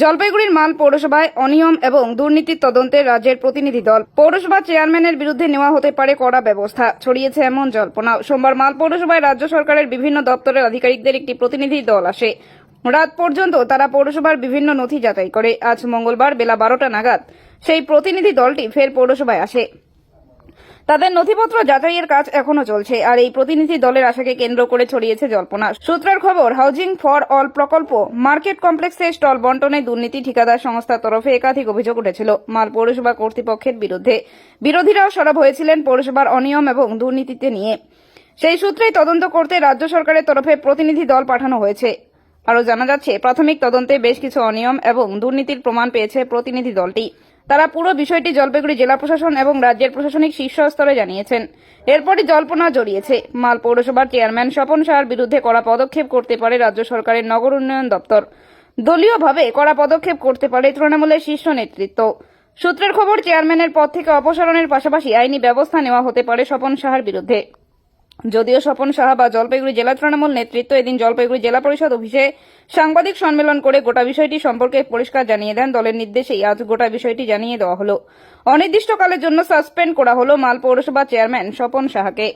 জলপাইগুড়ির মাল পৌরসভায় অনিয়ম এবং দুর্নীতির তদন্তে রাজ্যের প্রতিনিধি দল। পৌরসভা চেয়ারম্যানের বিরুদ্ধে নেওয়া হতে পারে কড়া ব্যবস্থা। ছড়িয়েছে এমন জল্পনা সোমবার মাল পৌরসভায় রাজ্য সরকারের বিভিন্ন দপ্তরের আধিকারিকদের একটি প্রতিনিধি দল আসে। রাত পর্যন্ত তারা পৌরসভার বিভিন্ন নথি যাচাই করে। আজ মঙ্গলবার বেলা বারোটা নাগাদ সেই প্রতিনিধি দলটি ফের পৌরসভায় আসে। তাদের নথিপত্র যাচাইয়ের কাজ এখনও চলছে, আর এই প্রতিনিধি দলের আশাকে কেন্দ্র করে ছড়িয়েছে জল্পনা। সূত্রের খবর, হাউজিং ফর অল প্রকল্প মার্কেট কমপ্লেক্সে স্টল বন্টনে দুর্নীতি ঠিকাদার সংস্থার তরফে একাধিক অভিযোগ উঠেছিল, মাল পৌরসভা কর্তৃপক্ষের বিরুদ্ধে। বিরোধীরাও সরব হয়েছিলেন পৌরসভার অনিয়ম এবং দুর্নীতিতে নিয়ে। সেই সূত্রেই তদন্ত করতে রাজ্য সরকারের তরফে প্রতিনিধি দল পাঠানো হয়েছে। আরও জানা যাচ্ছে, প্রাথমিক তদন্তে বেশ কিছু অনিয়ম এবং দুর্নীতির প্রমাণ পেয়েছে প্রতিনিধি দলটি। তারা পুরো বিষয়টি জলপাইগুড়ি জেলা প্রশাসন এবং রাজ্যের প্রশাসনিক শীর্ষ স্তরে জানিয়েছেন। এরপরই জল্পনা জড়িয়েছে। মাল পৌরসভার চেয়ারম্যান স্বপন সাহার বিরুদ্ধে কড়া পদক্ষেপ করতে পারে রাজ্য সরকারের নগর উন্নয়ন দপ্তর। দলীয়ভাবে কড়া পদক্ষেপ করতে পারে তৃণমূলের শীর্ষ নেতৃত্ব। সূত্রের খবর, চেয়ারম্যানের পদ থেকে অপসারণের পাশাপাশি আইনি ব্যবস্থা নেওয়া হতে পারে স্বপন সাহার বিরুদ্ধে। যদিও স্বপন সাহা বা জলপাইগুড়ি জেলা তৃণমূল নেতৃত্ব এদিন জলপাইগুড়ি জেলা পরিষদ অফিসে সাংবাদিক সম্মেলন করে গোটা বিষয়টি সম্পর্কে পরিষ্কার জানিয়ে দেন। দলের নির্দেশেই আজ গোটা বিষয়টি জানিয়ে দেওয়া হলো। অনির্দিষ্টকালের জন্য সাসপেন্ড করা হলো মাল পৌরসভা চেয়ারম্যান স্বপন সাহাকে।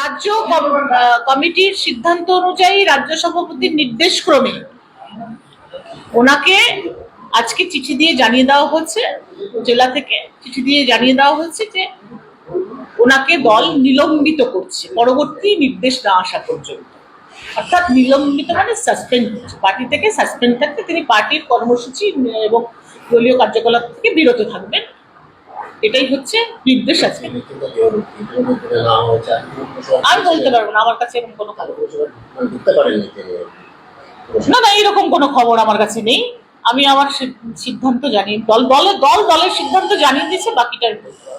রাজ্য কমিটির সিদ্ধান্ত অনুযায়ী রাজ্য সভাপতির নির্দেশ ক্রমে ওনাকে আজকে চিঠি দিয়ে জানিয়ে দেওয়া হয়েছে, জেলা থেকে চিঠি দিয়ে জানিয়ে দেওয়া হয়েছে যে ওনাকে দল নিলম্বিত করছে, পরবর্তী নির্দেশ না আসা পর্যন্ত। অর্থাৎ নিলম্বিত মানে সাসপেন্ড হচ্ছে। পার্টি থেকে সাসপেন্ড থাকতে তিনি পার্টির কর্মসূচি এবং দলীয় কার্যকলাপ থেকে বিরত থাকবেন। এটাই হচ্ছে নির্দেশ আছে আর বলতে পারব না, আমার কাছে এরকম কোনো না না, এরকম কোনো খবর আমার কাছে নেই। আমি আমার সিদ্ধান্ত জানি দল বলে দল দলের সিদ্ধান্ত জানিয়ে দিয়েছে বাকিটার বলতে।